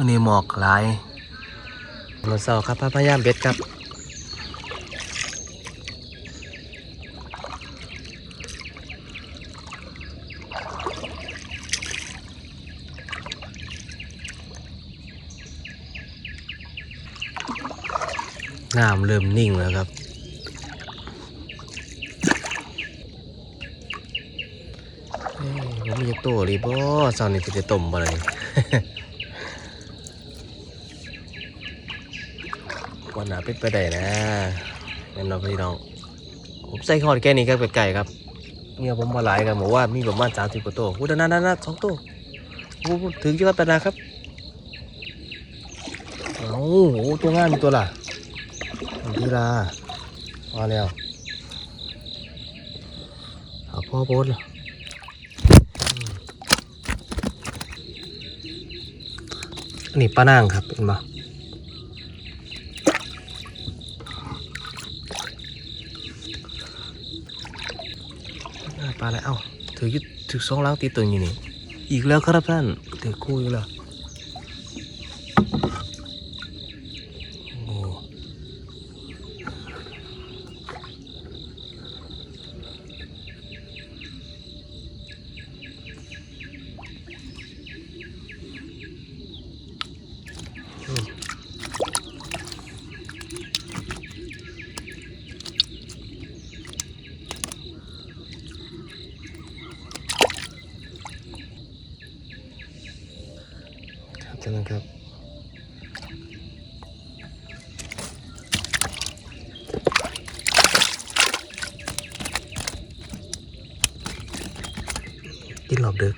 วันนี้หมอกหลายมาเสาครับพยายามเบ็ดครับน้ำเริ่มนิ่งแล้วครับเอ้ยผมมีตัวรีบอสาวนี่จะได้ต้มบ่เลย วันหนา เป็นไปได้นะแม่นเราพี่น้องผมใส่ขอดแค่นี้ครับไก่ครับเนี่ยผมมาหลายกันบอกว่ามีประมาณสามสิบกว่าตัวอู้นั่นนั่นนั่นสองตัวอู้ถึงที่ว่าปนาครับเอ้โอ้ตัวงานมีตัวละทีละมาแล้วเอาพ่อโบสเหรอนนี้ป้านางครับเป็นมา ปลาอะไรเอ้าถือยึดถือสองล้างตีตึงอยู่นี่ อีกแล้วครับท่านถือคู่อีกแล้วโอ้ครับท่านนะครับ กินหลอบดึก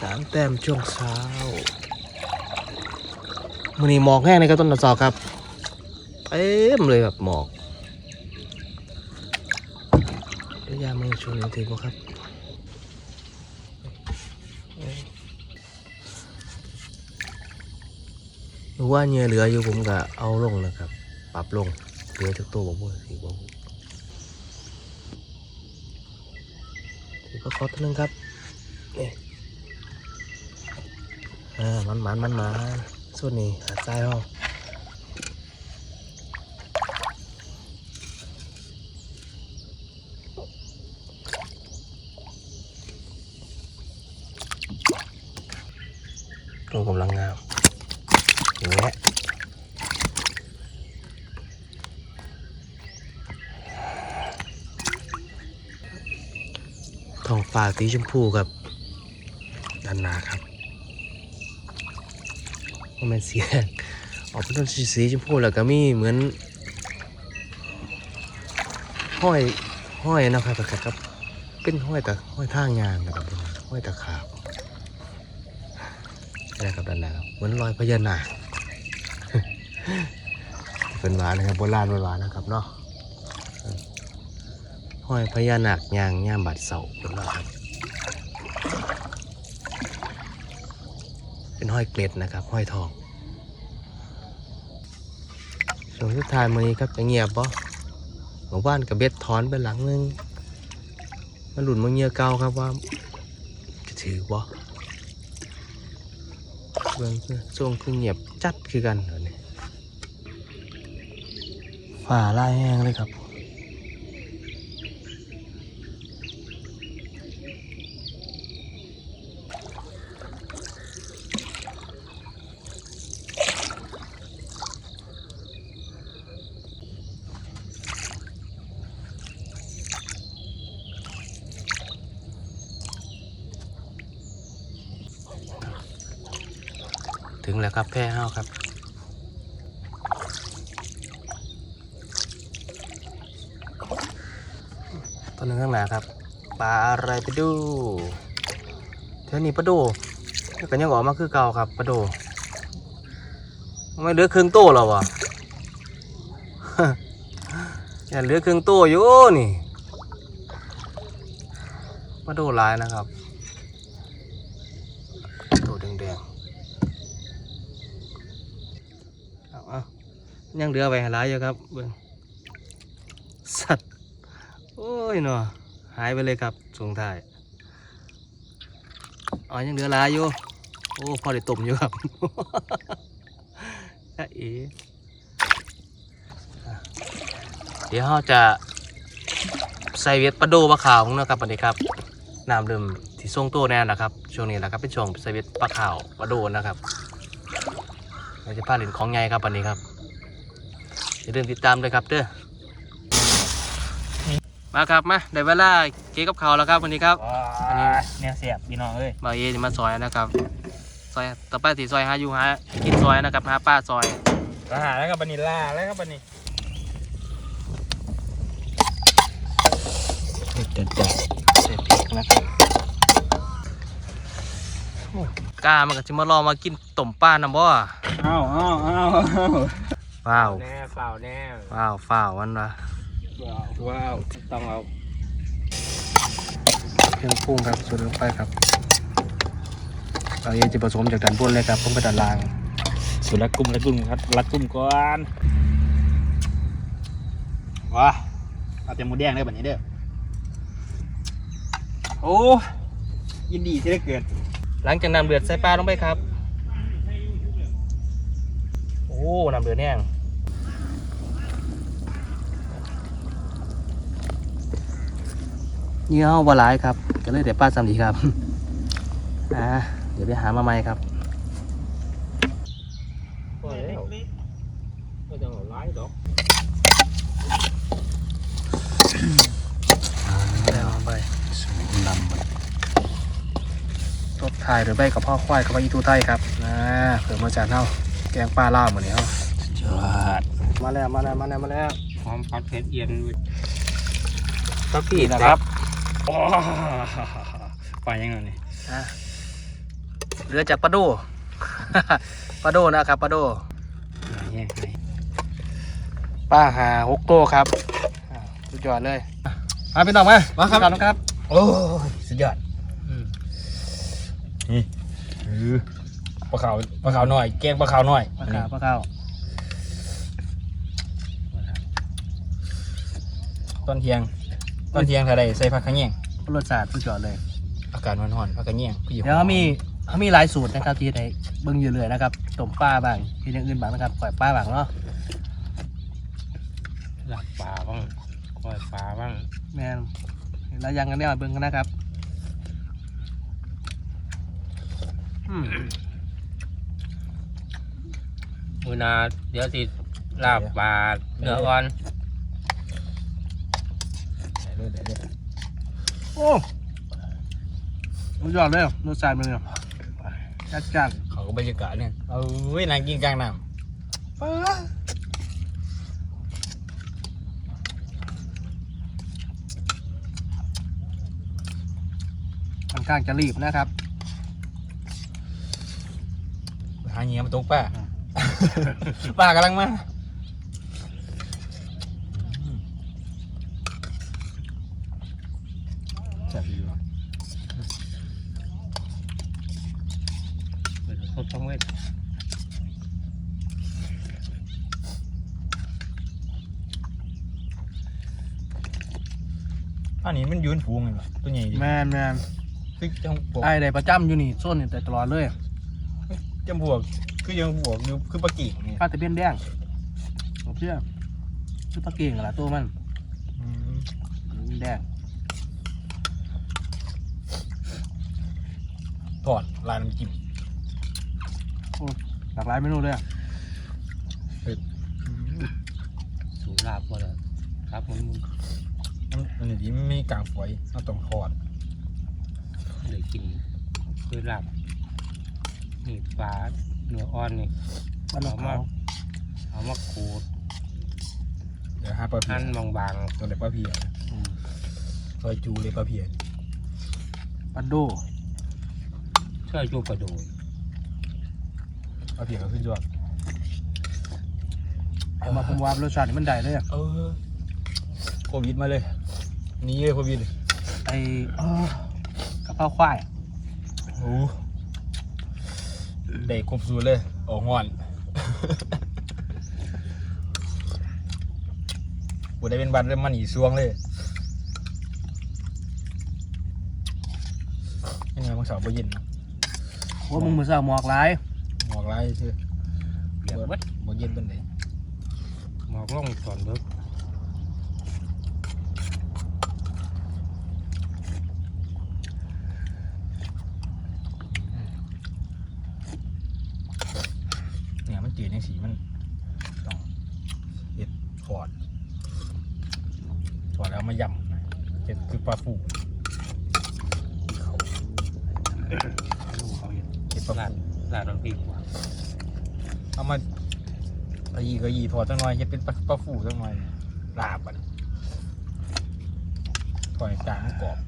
สามแต้มช่วงเช้ามือนี้หมอกแห้งเลยครับต้นตะซอครับเต็มเลยแบบหมอกเดี๋ยวยามือชนถือบ่ครับ รือว่าเนื้อเหลืออยู่ผมก็เอาลงนะครับ ปรับลงเหลือทุกตัวผมว่าสิผมถือก็คอตัวหนึงครับนี่อ่ามันมันมันมันส่วนนี้หาดทรายห้องตัวกำลังงาม อย่างเงี้ย ท้องฟ้าสีชมพูครับด้านหน้าครับว่ามันสีแดงออกเป็นต้นสีชมพูแล้วก็มีเหมือน ห้อยห้อยนะครับครับเป็นห้อยตะห้อยท่างยางนะครับห้อยตะขาบนี่ครับด้านหน้าครับเหมือนรอยพญานาคเป็นหวานนะครับโบราณโบราณนะครับเนาะ ห้อยพญานาคยางย่ามบาดเสาเป็นว่าครับ เป็นห้อยเกล็ดนะครับ ห้อยทองช่วงสุดท้ายมือนี้ครับจะเงียบปะหมู่บ้านกับเบ็ดถอนไปหลังนึงมาหลุนมาเงียเก่าครับว่าจะถือบ่เบื้องช่วงคือเงียบจัดคือกันเหรอเนี่ยฝ่าลายแห้งเลยครับ งแล้วครับแพร่ห้าวครับตัวหนึ่งข้างหน้าครับปลาอะไรไปดูเท่านี้ปลาโดก็ยังออกมาคือเก่าครับปลาโดไม่เหลือครึ่งโตแล้ววะอย่าเหลือครึ่งโตอยู่นี่ปลาโดหลายนะครับ ตัวแดงเอาเอยังเหลือไว้หลายอยู่ครับเบิ่งสัตว์โอ้ยเนาะหายไปเลยครับสงท้ายอ๋อยังเหลือหลายอยู่โอ้พอได้ต้มอยู่ครับจ้าเอ๋เดี๋ยวเราจะใส่เวทปลาโดปลาขาวของนะครับวันนี้ครับน้ำเริ่มที่ทรงตัวแน่นะครับช่วงนี้แหละครับเป็นช่วงใส่เวทปลาขาวปลาโดนะครับ เราจะพาเล่นของใหญ่ครับวันนี้ครับอย่าลืมติดตามด้วยครับเด้อมาครับมาได้เวลาเก๊กับเขาวแล้วครับวันนี้ครับอันนี้เนี่ยเสียบพี่น้องเอ้ยมาเอจะมาซอยนะครับซอยต่อไปสีซอยหาอยู่หากินซอยนะครับหาป้าซอยอาหารแล้วก็บานิลลาแล้วก็บานิจัดจัดเสร็จพริกนะครับโอ้ กล้ามันก็จะมารอมากินต้มป้าน้ำบ่อ้าวอ้าวอ้าวว้าวแน่เปล่าแน่ว้าวฝ้าววันวะว้าวว้าวต้องเอาเครื่องปรุงครับส่วนลงไปครับเราเองจะผสมจากด้านบนเลยครับผมไปด้านล่างสุดละกุ้มละกุ้มครับละกุ้มก่อนว้าเอาแต่หมูแดงเลยแบบนี้เด้อโอ้ยินดีที่ได้เกิด หลังจากนำเดือดใส่ปลาลงไปครับ โอ้นำเดือดแห้งเงี้ยวบาลายครับ ก็เลยเดี๋ยวป้าสามดีครับ อ่า เดี๋ยวไปหามาใหม่ครับ พอแล้วไม่ต้องเอาไล่ดอก แล้วไปนำไปต บถ่ายหรือใบกับพ่อควายกับพ่ออีทูไทยครับนะเผื่อมาจานเท่าแกงปลาล่าเหมือนนี้เฮายอดมาแล้วมาแล้วมาแล้วมาแล้วหอมผัดเผ็ดเย็นครับพี่นะนะคครัรับบโอ้ไปยังไงนี่อะเหลือจากปลาโดปลาโดนะครับปลาโดไหนไหนป้าหาฮกโตครับอ่าสุดยอดเลยมาพี่น้องมามาครับครับ โอ้ยสุดยอด นี่ปลาขาวปลาขาวหน่อย แกงปลาขาวหน่อยปลาขาวปลาขาวตอนเที่ยงตอนเที่ยงเท่าไรใส่ผักขะแยงรสชาติสุดยอดเลย อากาศมันร้อนผักขะแยงพี่เดี๋ยวเขามีเขามีหลายสูตรนะครับที่ให้เบิ่งอยู่เลยนะครับต้มปลาบ้างที่อย่างอื่นบ้างนะครับปล่อยปลาบ้างเนาะหลักปลาบ้างกล้อยปลาบ้างแม่นแล้วยังกันเนี่ยเบิ่งกันนะครับ มมือนาเดี๋ยวสิลาบปลาเนื้ออ่อนได้เลยได้เลยโอ้สุดยอดเลยรสชาติมันเนี่ยจัดจ้านเขาก็บรรยากาศเนี่ยเอ้ยนางกินกลางน้ำป้าค่อนข้างจะรีบนะครับ หาเงี้ยมาตรงป้า ป้ากำลังมาจับดีว่ะเปิดสดช่องเวทอันนี้มันยืนฟูงเลยว่ะตัวใหญ่ดิแมนแมนคือจังพวกไอ้ได้ประจำอยู่นี่โซนนี่แต่ตลอดเลย จังพวกคือยังพวกอยู่คือปลากีกเนี่ยป้าตะเพียนแดงผมเชื่อชื่อปลาเก่งละตัวมันอืมแดงทอดลายน้ำจิ้มหลากหลายเมนูเลยอะสูลาบหมดเลยครับมันมันมันมันดีไม่มีกลางฝอยเราต้องทอดเลยกินคือลาบ นี่ปลาเนื้ออ่อนนี่บ้านเราเขาเอามาขูดเดี๋ยวหาปลาเพียหั่นบางตัวเด็กปลาเพียๆอืมซอยจูเลยปลาเพียปันโดช่วยจูกระดูกปลาเพียก็ขึ้นยอดเอามาผมว่ารสชาตินี่มันได้เลยอะเออโควิดมาเลยหนี่เลยโควิดไอ้กระเพราควายโอ้ ได้ครบสูเลยออกงอนบุได้เป็นวันเริ่มมันอีช่วงเลยยังไงมึงสาวไปยินว่ามึงมือสาวหมอกไรหมอกไรใช่เดี๋ยวบ่เย็นเป็นไหนหมอกล่องตอนเบิก สีมันต้องเห็ดถอดถอดแล้วมายำนะเห็ดคือปลาฟูลูกเขาเห็นเห็ดปลาลาดฟูลาดน้ำพริกว่ะเอามาเอายีก็ยีถอดจังหน่อยเห็ดเป็นปลาปลาฟูจังหน่อยลาบมันถอดจางมันกรอบ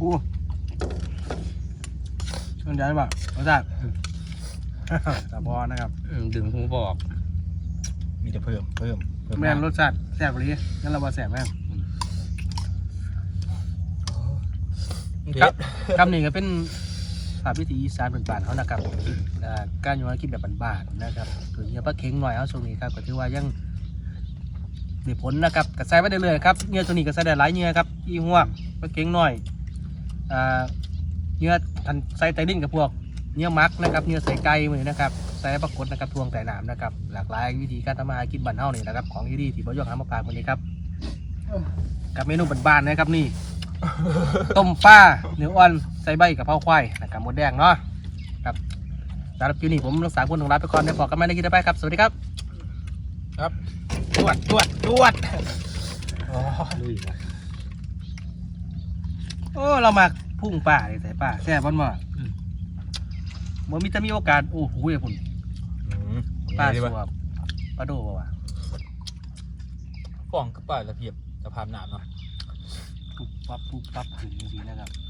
กู สนใจป่ะรสชาติแต่พอนะครับอืมดึงหูบอก มีแต่เพิ่มเพิ่มเพิ่มแม่นรสชาติแซ่บกว่านี้งั้นเราว่าแซ่บแม่งครับคำนี้ก็เป็นภาพวิถีอีสานบ้านๆเขานะครับอ่าการอยู่กินแบบบ้านๆนะครับคือเงี้ยปลาเค็งหน่อยเอาช่วงนี้ครับก็ถือว่ายังได้ผลนะครับกระใส่ไปได้เลยครับเงี้ยตัวนี้ก็ใส่ได้หลายเงี้ยครับอีหัวกปลาเค็งหน่อยอ่าเงี้ย ทันใส่ไตดินกับพวกเงี้ยมักนะครับเงี้ยใส่ไก่มือนะครับใส่ปลากดนะครับทวงใส่น้ำนะครับหลากหลายวิธีการทำมาหากินบ้านเฮานี่นะครับของที่ดีที่บ่ยกหามาฝากวันนี้ครับกับเมนูบ้านๆนะครับนี่ ต้มปลาเนื้ออ่อนใส่ใบกับเผาควายนะครับหมดแดงเนาะครับสำหรับคลิปนี้ผมทั้งสามคนต้องลาไปก่อนเดี๋ยวพอกันใหม่ในคลิปต่อไปครับ สวัสดีครับ ครับจวดจวดจวดอ๋อลุยว่ะโอ้เรามา พุ่งป่าเลยใส่ป่าแซ่บมันมาเมื่อมีจะมีโอกาส โอ้โหไอ้พุ่นอืมปลาดีสป่ะวบปลาโดบ่วะฟองก็ปลาตะเพียบตะพามหนามเนาะปุ๊บปั๊บปุ๊บปั๊บถึงจริงๆนะครับอืมว่า